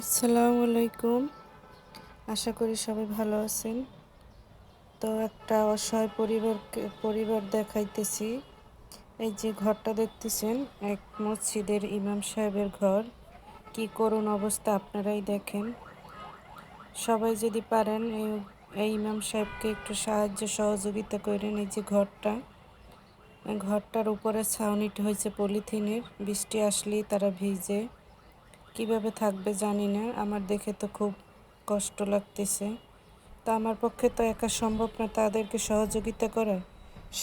আসসালামু আলাইকুম। আশা করি সবাই ভালো আছেন। তো একটা অসহায় পরিবারকে পরিবার দেখাইতেছি। এই যে ঘরটা দেখতেছেন, এক মসজিদের ইমাম সাহেবের ঘর। কি করুণ অবস্থা, আপনারাই দেখেন। সবাই যদি পারেন, এই এই ইমাম সাহেবকে একটু সাহায্য সহযোগিতা করেন এই যে ঘরটা। ঘরটার উপরে ছাউনিটা হয়েছে পলিথিনের, বৃষ্টি আসলেই তারা ভিজে। কীভাবে থাকবে জানি না, আমার দেখে তো খুব কষ্ট লাগতেছে। তা আমার পক্ষে তো একা সম্ভব না, তাদেরকে সহযোগিতা করা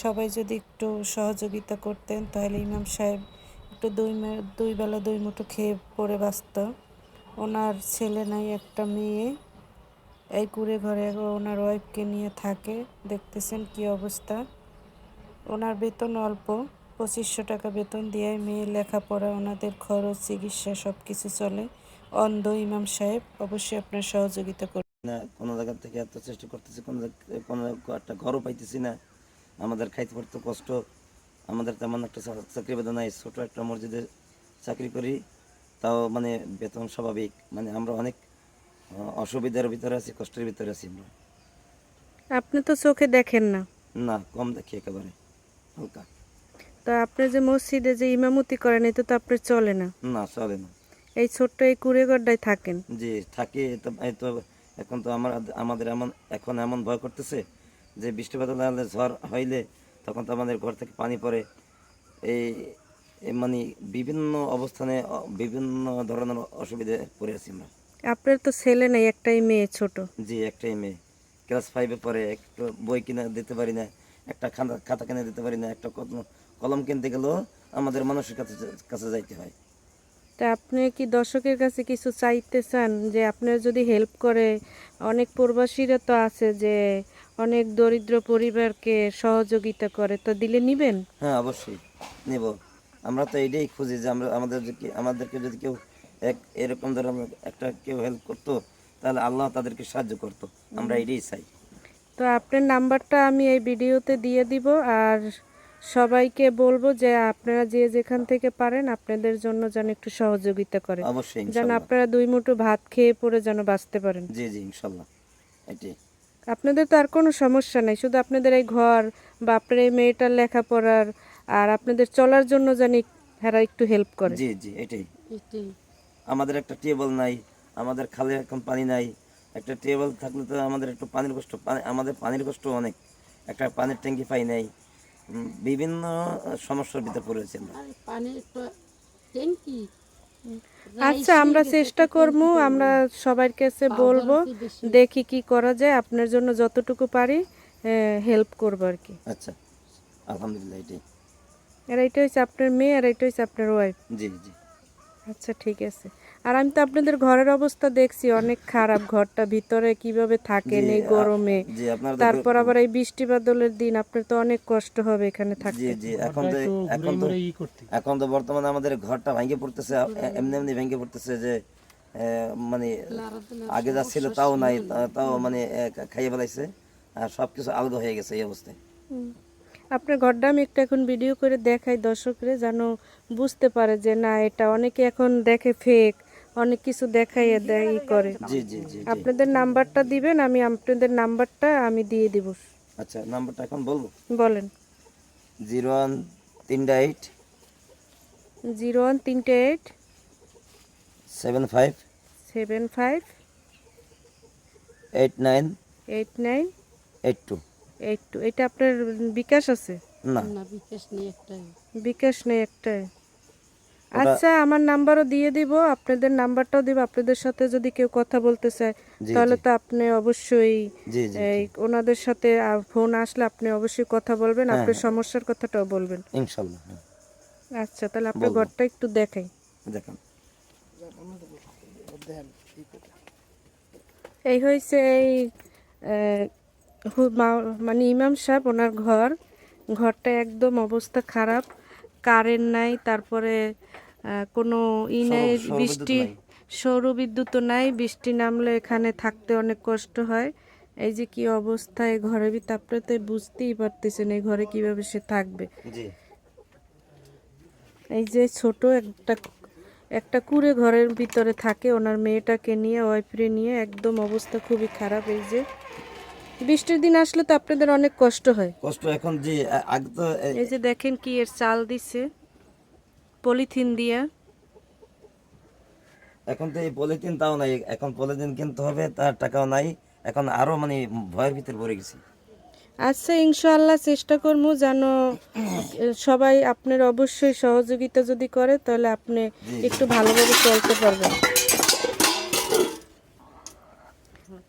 সবাই যদি একটু সহযোগিতা করতেন, তাহলে ইমাম সাহেব একটু দুই দুই বেলা দুই মুঠো খেয়ে পড়ে বাঁচত। ওনার ছেলে নাই, একটা মেয়ে। এই কুড়ে ঘরে ওনার ওয়াইফকে নিয়ে থাকে, দেখতেছেন কি অবস্থা। ওনার বেতন অল্প। পঁচিশশো টাকা বেতন দিয়ে মেয়ে লেখাপড়া ওনাদের খরচ চিকিৎসা সব কিছু চলে। অন্ধ ইমাম সাহেব অবশ্যই আপনার সহযোগিতা করুন না কোনো জায়গা থেকে এত চেষ্টা করতেছি কোনো কোনো একটা ঘরও পাইতেছি না। আমাদের খাইতে পড়তে কষ্ট। আমাদের তেমন একটা চাকরি বেতন নাই ছোটো একটা মসজিদে চাকরি করি। তাও মানে বেতন স্বাভাবিক। মানে আমরা অনেক অসুবিধার ভিতরে আছি কষ্টের ভিতরে আছি আমরা। আপনি তো চোখে দেখেন না। না কম দেখি একেবারে হালকা। তা আপনি যে মসজিদে যে ইমামতি করেন এতে তো আপনার চলে না? না চলে না। এই ছোট্ট এই কুড়েগড়টায় থাকেন? যে থাকি তো এই তো এখন তো আমার আমাদের এমন এখন এমন ভয় করতেছে যে বৃষ্টিপাত হলে ঝড় হইলে তখন তো আমাদের ঘর থেকে পানি পড়ে। এই মানে বিভিন্ন অবস্থানে বিভিন্ন ধরনের অসুবিধায় পড়ে আছি আমরা। আপনার তো ছেলে নেই একটাই মেয়ে ছোট। যে একটাই মেয়ে। ক্লাস ফাইভে পড়ে একটু বই কিনে দিতে পারি না একটা খাতা খাতা কিনে দিতে পারি না একটা কলম- কিনতে গেলেও আমাদের মানুষের কাছে কাছে যাইতে হয়। তা আপনি কি দর্শকের কাছে কিছু চাইতে চান? যে আপনার যদি হেল্প করে অনেক প্রবাসীরা তো আছে যে অনেক দরিদ্র পরিবারকে সহযোগিতা করে তো দিলে নিবেন? হ্যাঁ অবশ্যই নেব। আমরা তো এটাই খুঁজি যে আমরা আমাদের আমাদেরকে যদি কেউ এক এরকম ধরনের একটা কেউ হেল্প করতো তাহলে আল্লাহ তাদেরকে সাহায্য করতো। আমরা এটাই চাই। তো আপনার নাম্বারটা আমি এই ভিডিওতে দিয়ে দিব আর সবাইকে বলব যে আপনারা যে যেখান থেকে পারেন আপনাদের জন্য যেন একটু সহযোগিতা করে অবশ্যই যেন আপনারা দুই মুঠো ভাত খেয়ে পরে যেন বাঁচতে পারেন। জি জি ইনশাল্লাহ। এটাই আপনাদের তো আর কোনো সমস্যা নাই শুধু আপনাদের এই ঘর বা আপনার এই মেয়েটার লেখাপড়ার আর আপনাদের চলার জন্য জানি হেরা একটু হেল্প করে। জি জি এটাই। আমাদের একটা টেবল নাই আমাদের খালে এখন পানি নাই। একটা টেবল থাকলে তো আমাদের একটু পানির কষ্ট আমাদের পানির কষ্ট অনেক। একটা পানির ট্যাঙ্কি পাই নাই। বিভিন্ন সমস্যার ভিতরে পড়েছি আমরা। পানির তো ট্যাঙ্কি? আচ্ছা আমরা চেষ্টা করব আমরা সবার কাছে বলব দেখি কি করা যায় আপনার জন্য যতটুকু পারি হেল্প করব আর কি। আচ্ছা আলহামদুলিল্লাহ এটাই। আর এটা হচ্ছে আপনার মেয়ে আর এটা হচ্ছে আপনার ওয়াইফ জি জি। আচ্ছা ঠিক আছে। আর আমি তো আপনাদের ঘরের অবস্থা দেখছি অনেক খারাপ ঘরটা ভিতরে কীভাবে থাকেন এই গরমে? জি আপনার তো তারপর আবার এই বৃষ্টি বাদলের দিন আপনার তো অনেক কষ্ট হবে এখানে জি থাকতে। জি এখন তো এখন তো এখন তো বর্তমানে আমাদের ঘরটা ভেঙে পড়তেছে এমনি এমনি ভেঙে পড়তেছে যে মানে আগে যা ছিল তাও নাই তাও মানে খাইয়ে ফেলাইছে আর সবকিছু আলাদা হয়ে গেছে এই অবস্থায়। আপনার ঘরটা আমি একটা এখন ভিডিও করে দেখাই দর্শকরে যেন বুঝতে পারে যে না এটা অনেকে এখন দেখে ফেক অনেক কিছু দেখাইয়ে দেয় ই করে। জি জি জি জি। আপনাদের নাম্বারটা দিবেন আমি আপনাদের নাম্বারটা আমি দিয়ে দিব। আচ্ছা নাম্বারটা এখন বলব? বলেন। জিরো ওয়ান তিনটা এইট। জিরো ওয়ান তিনটে eight. Seven five. Seven five. Eight nine. Eight nine. Eight two. Eight two. এটা আপনার বিকাশ আছে? না। না বিকাশ নেই একটাই। বিকাশ নেই একটাই। আচ্ছা আমার নাম্বারও দিয়ে দিব আপনাদের নাম্বারটাও দিব আপনাদের সাথে যদি কেউ কথা বলতে চায় তাহলে তো আপনি অবশ্যই ওনাদের সাথে ফোন আসলে আপনি অবশ্যই কথা বলবেন হ্যাঁ, আপনার হ্যাঁ। সমস্যার কথাটাও বলবেন। হ্যাঁ। আচ্ছা তাহলে আপনার ঘরটা একটু দেখাই। দেখেন। এই হয়েছে এই মানে ইমাম সাহেব ওনার ঘর। ঘরটা একদম অবস্থা খারাপ। কারেন্ট নাই তারপরে কোনো ই সৌর- নেই বৃষ্টি নাই। সৌরবিদ্যুৎ নাই বৃষ্টি নামলে এখানে থাকতে অনেক কষ্ট হয়। এই যে কি অবস্থা এই ঘরের ভিতরে তো বুঝতেই পারতেছেন এই ঘরে কীভাবে সে থাকবে। এই যে ছোট একটা একটা কুড়ে ঘরের ভিতরে থাকে ওনার মেয়েটাকে নিয়ে ওয়াইফরে নিয়ে একদম অবস্থা খুবই খারাপ। এই যে বৃষ্টির দিন আসলে তো আপনাদের অনেক কষ্ট হয়। কষ্ট এখন যে আগে তো এই যে দেখেন কি এর চাল দিছে পলিথিন দিয়া। এখন তো এই পলিথিন তাও নাই এখন পলিথিন কিনতে হবে তার টাকাও নাই এখন আরও মানে ভয়ের ভিতর পড়ে গেছি। আচ্ছা ইনশাআল্লাহ চেষ্টা করব যেন সবাই আপনার অবশ্যই সহযোগিতা যদি করে তাহলে আপনি একটু ভালোভাবে চলতে পারবেন।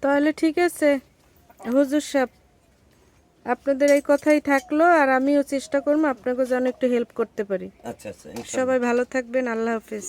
তাহলে ঠিক আছে। হুজুর সাহেব আপনাদের এই কথাই থাকল আর আমিও চেষ্টা করব আপনাকে যেন একটু হেল্প করতে পারি। আচ্ছা আচ্ছা সবাই ভালো থাকবেন আল্লাহ হাফেজ।